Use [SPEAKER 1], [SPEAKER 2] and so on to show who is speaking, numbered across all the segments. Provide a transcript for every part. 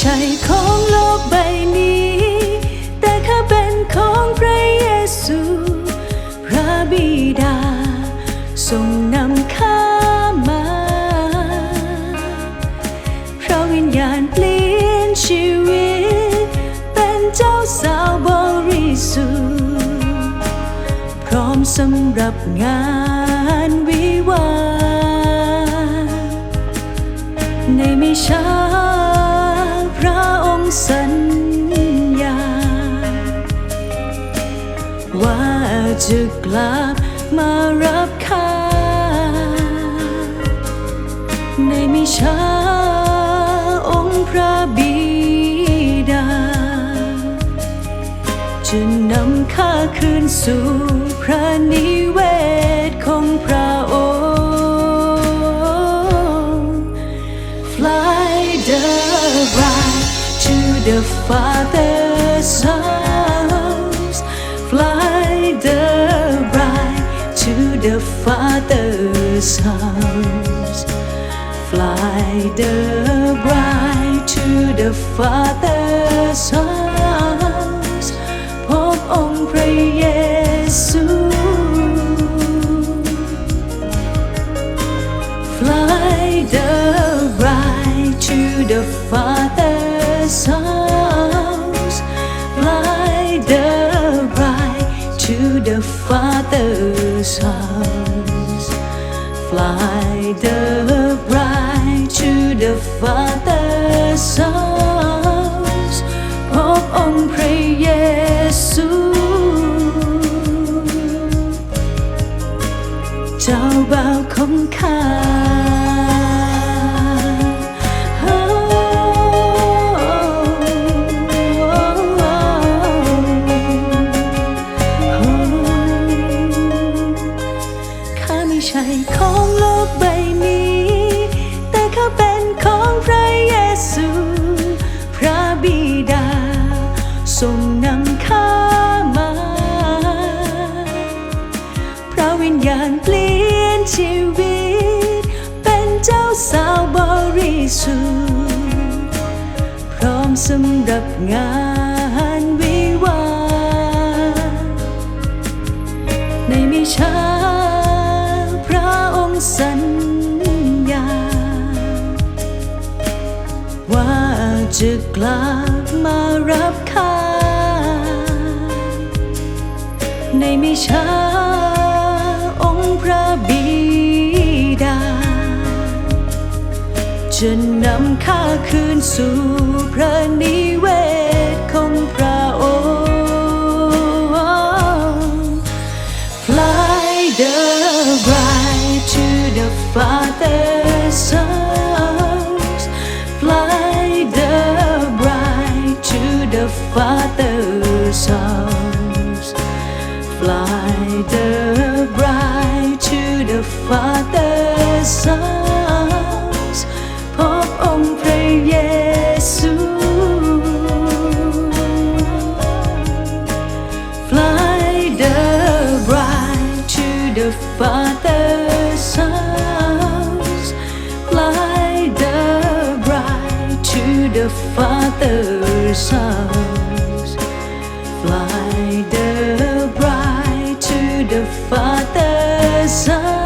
[SPEAKER 1] ใช่ของโลกใบนี้ แต่ข้าเป็นของพระเยซู พระบิดา ทรงนำข้ามา พระวิญญาณเปลี่ยนชีวิต เป็นเจ้าสาวบริสุทธิ์พร้อมสำหรับงานวิวาในไม่ช้า สัญญา ว่าจะกลับมารับข้าในมิชาองค์พระบิดา จะนำข้าคืนสู่พระนิเวศของพระ the Father's house. Fly the bride to the Father's house. Fly the bride to the Father's house. พบองค์พระเยซู Fly the bride to the Father's Father's house. Fly the bride to the Father's ใช่ของโลกใบนี้ แต่เขาเป็นของพระเยซู พระบิดา ทรงนำข้ามา พระวิญญาณเปลี่ยนชีวิต เป็นเจ้าสาวบริสุทธิ์พร้อมสำหรับงาน จะกลับมารับข้าในมิช้า องค์พระบิดา จะนำข้าคืนสู่พระนิเวศของพระองค์ Fly the bride to the Father's Fly the bride to the Father's house. พบองค์พระเยซู Fly the bride to the Father's house. Fly the bride to the Father's house. Fly the bride to the Father's house.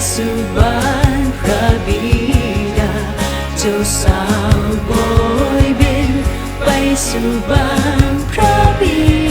[SPEAKER 1] สู่บ้านพระบิดา เจ้าสาวโบยบิน ไปสู่บ้านพระบิดา